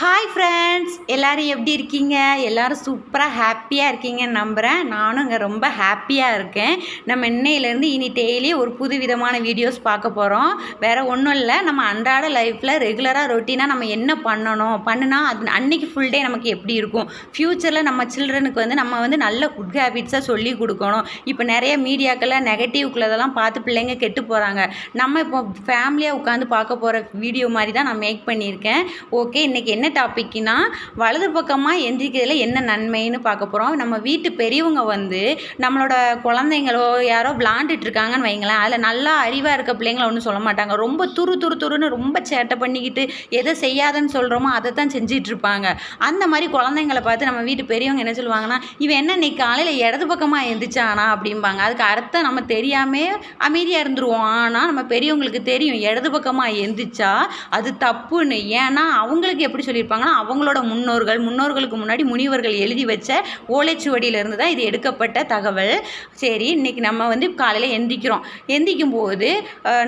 Hi friends எல்லோரும் எப்படி இருக்கீங்க? எல்லோரும் சூப்பராக ஹாப்பியாக இருக்கீங்கன்னு நம்புகிறேன் நானும் இங்கே ரொம்ப ஹாப்பியாக இருக்கேன். நம்ம இன்னையிலேருந்து இனி டெய்லி ஒரு புது விதமான வீடியோஸ் பார்க்க போகிறோம் வேறு ஒன்றும் இல்லை. நம்ம அன்றாட லைஃப்பில் ரெகுலராக ரொட்டீனாக நம்ம என்ன பண்ணணும்? பண்ணுனா அது அன்னைக்கு ஃபுல் டே நமக்கு எப்படி இருக்கும்? ஃப்யூச்சரில் நம்ம சில்ட்ரனுக்கு வந்து நம்ம வந்து நல்ல குட் ஹேபிட்ஸாக சொல்லி கொடுக்கணும். இப்போ நிறைய மீடியாக்களில் நெகட்டிவ்குள்ளதெல்லாம் பார்த்து பிள்ளைங்க கெட்டு போகிறாங்க நம்ம இப்போ ஃபேமிலியாக உட்காந்து பார்க்க போகிற வீடியோ மாதிரி தான் நான் மேக் பண்ணியிருக்கேன். ஓகே இன்றைக்கி என்ன டாபிக்னா வலது பக்கமாக எந்திரிக்கிறதுல என்ன நன்மைன்னு பார்க்க போகிறோம் நம்ம வீட்டு பெரியவங்க வந்து நம்மளோட குழந்தைங்களோ யாரோ விளாண்டுட்டு இருக்காங்கன்னு வைங்களேன் அதில் நல்லா அறிவாக இருக்க பிள்ளைங்கள ஒன்றும் சொல்ல மாட்டாங்க. ரொம்ப துரு துரு துருன்னு ரொம்ப சேட்டை பண்ணிக்கிட்டு எதை செய்யாதன்னு சொல்கிறோமோ அதை தான் செஞ்சிட்டு இருப்பாங்க. அந்த மாதிரி குழந்தைங்களை பார்த்து நம்ம வீட்டு பெரியவங்க என்ன சொல்லுவாங்கன்னா இவன் என்ன இன்னைக்கு காலையில் இடது பக்கமாக எந்திரிச்சானா? அப்படிம்பாங்க. அதுக்கு அர்த்தம் நம்ம தெரியாமே அமைதியாக இருந்துருவோம். ஆனால் நம்ம பெரியவங்களுக்கு தெரியும் இடது பக்கமாக எந்திரிச்சா அது தப்புன்னு. ஏன்னா அவங்களுக்கு எப்படி சொல்லி சொல்லியிருப்பாங்கன்னா அவங்களோட முன்னோர்கள் முன்னோர்களுக்கு முன்னாடி முனிவர்கள் எழுதி வச்ச ஓலைச்சுவடியிலேருந்து தான் இது எடுக்கப்பட்ட தகவல். சரி இன்றைக்கி நம்ம வந்து காலையில் எந்திக்கிறோம். எந்திக்கும் போது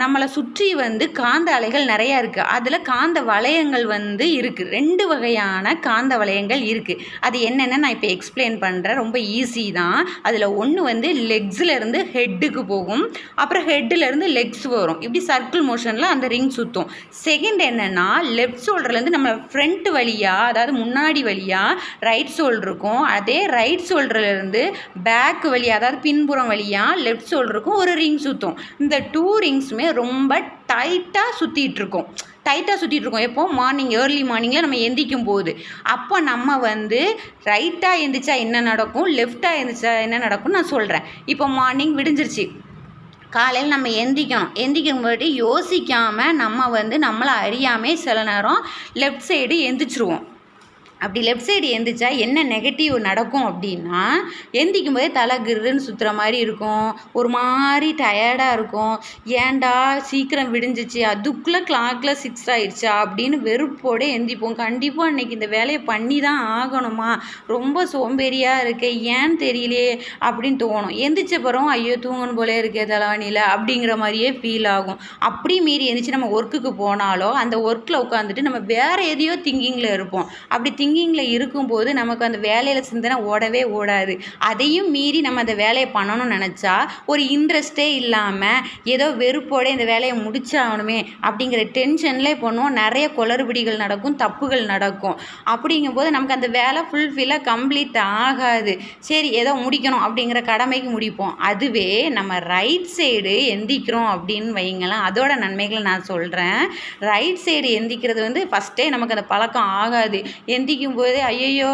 நம்மளை சுற்றி வந்து காந்த அலைகள் நிறையா இருக்குது அதில் காந்த வளையங்கள் வந்து இருக்குது ரெண்டு வகையான காந்த வளையங்கள் இருக்குது அது என்னென்னு நான் இப்போ எக்ஸ்பிளைன் பண்ணுறேன் ரொம்ப ஈஸி தான். அதில் ஒன்று வந்து லெக்ஸ்லேருந்து ஹெட்டுக்கு போகும். அப்புறம் ஹெட்டிலேருந்து லெக்ஸ் வரும். இப்படி சர்க்கிள் மோஷனில் அந்த ரிங் சுற்றும் செகண்ட் என்னென்னா லெஃப்ட் ஷோல்டர்லேருந்து நம்ம ஃப்ரண்ட் ஃப்ரண்ட் வழியாக அதாவது முன்னாடி வழியாக ரைட் சோல் இருக்கும். அதே ரைட் ஷோல்டர்லேருந்து பேக் வழியாக அதாவது பின்புறம் வழியாக லெஃப்ட் ஷோல்டருக்கும் ஒரு ரிங் சுற்றும் இந்த டூ ரிங்ஸுமே ரொம்ப டைட்டாக சுற்றிட்டு இருக்கும். டைட்டாக சுற்றிட்டு இருக்கோம். எப்போ? மார்னிங் ஏர்லி மார்னிங்கில் நம்ம எந்திரிக்கும் போது. அப்போ நம்ம வந்து ரைட்டாக எந்திரிச்சா என்ன நடக்கும்? லெஃப்டாக எந்திரிச்சா என்ன நடக்கும்னு நான் சொல்கிறேன் இப்போ மார்னிங் விடிஞ்சிருச்சு. காலையில் நம்ம எந்திரிக்கணும் எந்திரிக்கும் போது யோசிக்காமல் நம்ம வந்து நம்மளை அறியாமல் சில நேரம் லெஃப்ட் சைடு எந்திரிச்சிருவோம். அப்படி லெஃப்ட் சைடு எந்திரிச்சா என்ன நெகட்டிவ் நடக்கும் அப்படின்னா எந்திரிக்கும் போதே தலை கிருன்னு சுற்றுற மாதிரி இருக்கும். ஒரு மாதிரி டயர்டாக இருக்கும். ஏன்டா சீக்கிரம் விடிஞ்சிச்சு அதுக்குள்ளே கிளாக்கில் சிக்ஸ் ஆயிடுச்சா அப்படின்னு வெறுப்போடு எந்திரிப்போம் கண்டிப்பாக இன்றைக்கி இந்த வேலையை பண்ணி தான் ஆகணுமா? ரொம்ப சோம்பேறியாக இருக்கு ஏன்னு தெரியலையே அப்படின்னு தோணும். எந்திரிச்ச பிறகு ஐயோ தூங்கணும் போலே இருக்கே தலைவணியில் அப்படிங்கிற மாதிரியே ஃபீல் ஆகும். அப்படி மீறி எந்திரிச்சு நம்ம ஒர்க்குக்கு போனாலோ அந்த ஒர்க்கில் உட்காந்துட்டு நம்ம வேறு எதையோ திங்கிங்கில் இருப்போம். அப்படி திங்க் திங்கிங்கில் இருக்கும்போது நமக்கு அந்த வேலையில் சிந்தனை ஓடவே ஓடாது. அதையும் மீறி நம்ம அந்த வேலையை பண்ணணும்னு நினச்சா ஒரு இன்ட்ரெஸ்ட்டே இல்லாமல் ஏதோ வெறுப்போட இந்த வேலையை முடிச்சாகணுமே அப்படிங்கிற டென்ஷன்லேயே பண்ணுவோம். நிறைய குளறுபடிகள் நடக்கும் தப்புகள் நடக்கும். அப்படிங்கும்போது நமக்கு அந்த வேலை ஃபுல்ஃபில்லாக கம்ப்ளீட் ஆகாது. சரி ஏதோ முடிக்கணும் அப்படிங்கிற கடமைக்கு முடிப்போம். அதுவே நம்ம ரைட் சைடு எந்திக்கிறோம் அப்படின்னு வைங்களேன் அதோட நன்மைகளை நான் சொல்கிறேன் ரைட் சைடு எந்திக்கிறது வந்து ஃபஸ்ட்டே நமக்கு அந்த பழக்கம் ஆகாது. எந்திக்க போது ஐயையோ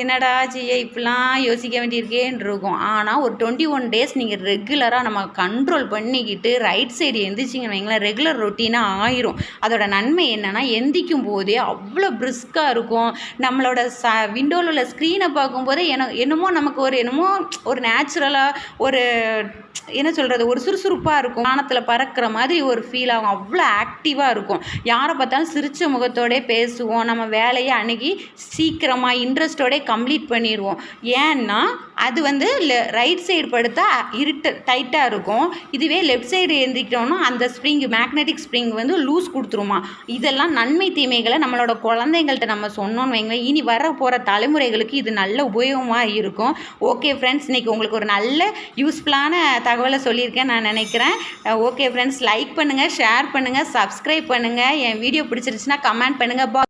என்னடா செய்ய இப்படிலாம் யோசிக்க வேண்டியிருக்கேன்னு இருக்கும். ஆனால் ஒரு டுவெண்ட்டி ஒன் டேஸ் நீங்கள் ரெகுலராக நம்ம கண்ட்ரோல் பண்ணிக்கிட்டு ரைட் சைடு எந்திரிச்சிங்கன்னு வைங்களேன் ரெகுலர் ரொட்டீனாக ஆயிரும். அதோட நன்மை என்னென்னா எந்திக்கும் போதே அவ்வளோ பிரிஸ்காக இருக்கும். நம்மளோட ச விண்டோவில் உள்ள ஸ்க்ரீனை பார்க்கும்போதே என்ன என்னமோ நமக்கு ஒரு என்னமோ ஒரு நேச்சுரலாக ஒரு என்ன சொல்கிறது ஒரு சுறுசுறுப்பாக இருக்கும். வானத்தில் பறக்கிற மாதிரி ஒரு ஃபீல் ஆகும். அவ்வளோ ஆக்டிவாக இருக்கும். யாரை பார்த்தாலும் சிரித்த முகத்தோடே பேசுவோம். நம்ம வேலையை அணுகி சீக்கிரமாக இன்ட்ரெஸ்ட்டோடே கம்ப்ளீட் பண்ணிடுவோம் ஏன்னா அது வந்து ரைட் சைடு படுத்தா இருட்டு டைட்டாக இருக்கும். இதுவே லெஃப்ட் சைடு எழுந்திரிக்கிறோன்னா அந்த ஸ்ப்ரிங் மேக்னெட்டிக் ஸ்ப்ரிங் வந்து லூஸ் கொடுத்துருமா. இதெல்லாம் நன்மை தீமைகளை நம்மளோட குழந்தைங்கள்ட்ட நம்ம சொன்னோன்னு வைங்களேன். இனி வர போகிற தலைமுறைகளுக்கு இது நல்ல உபயோகமாக இருக்கும். ஓகே ஃப்ரெண்ட்ஸ் இன்றைக்கி உங்களுக்கு ஒரு நல்ல யூஸ்ஃபுல்லான தகவலை சொல்லியிருக்கேன் நான் நினைக்கிறேன். ஓகே ஃப்ரெண்ட்ஸ் லைக் பண்ணுங்கள் ஷேர் பண்ணுங்கள் சப்ஸ்கிரைப் பண்ணுங்கள் என் வீடியோ பிடிச்சிருச்சுன்னா கமெண்ட் பண்ணுங்கள்